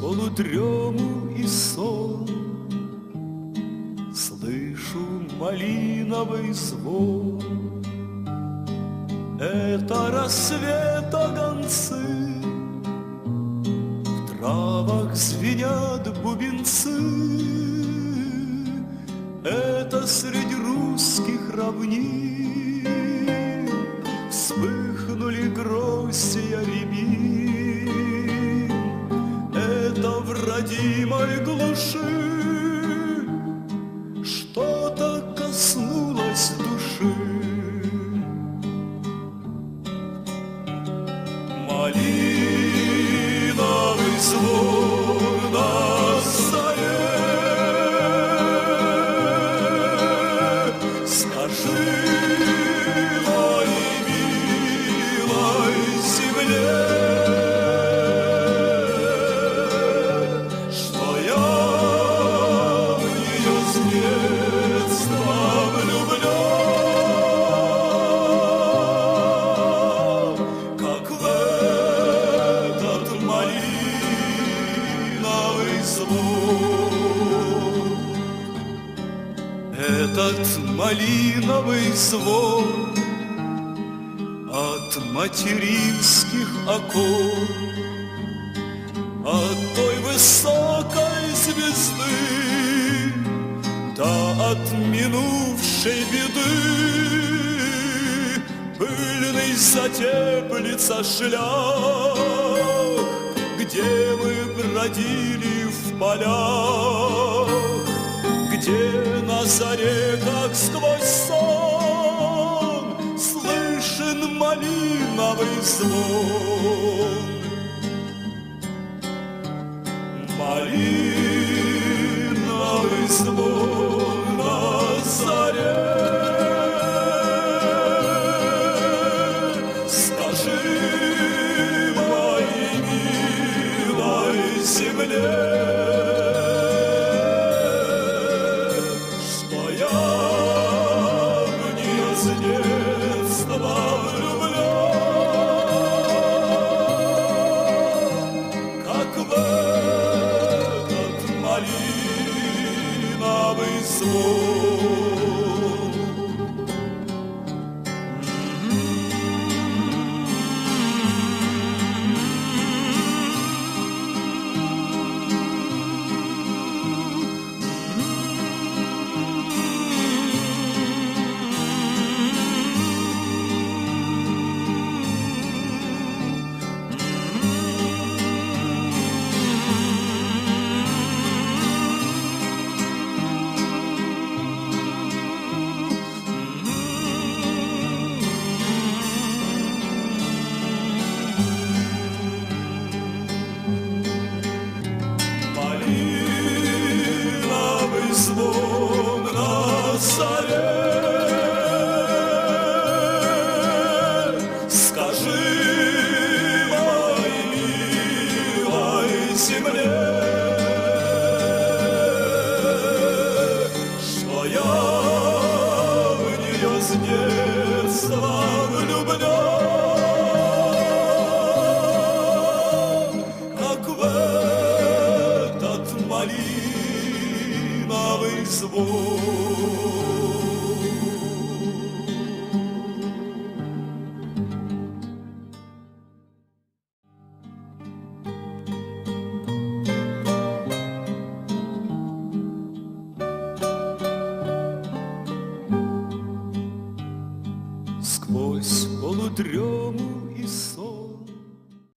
полудрему и сон. Слышу малиновый звон. Это рассвета гонцы В травах звенят бубенцы. Это среди русских равнин Родимой глуши Что-то коснулось души. Малиновый звон Этот малиновый звон От материнских окон От той высокой звезды Да от минувшей беды. Пыльный затеплится шлях Где мы бродили в полях Где заре, как сквозь сон Слышен малиновый звон. Малиновый звон малиновый звон малиновый звон. Сквозь полудрему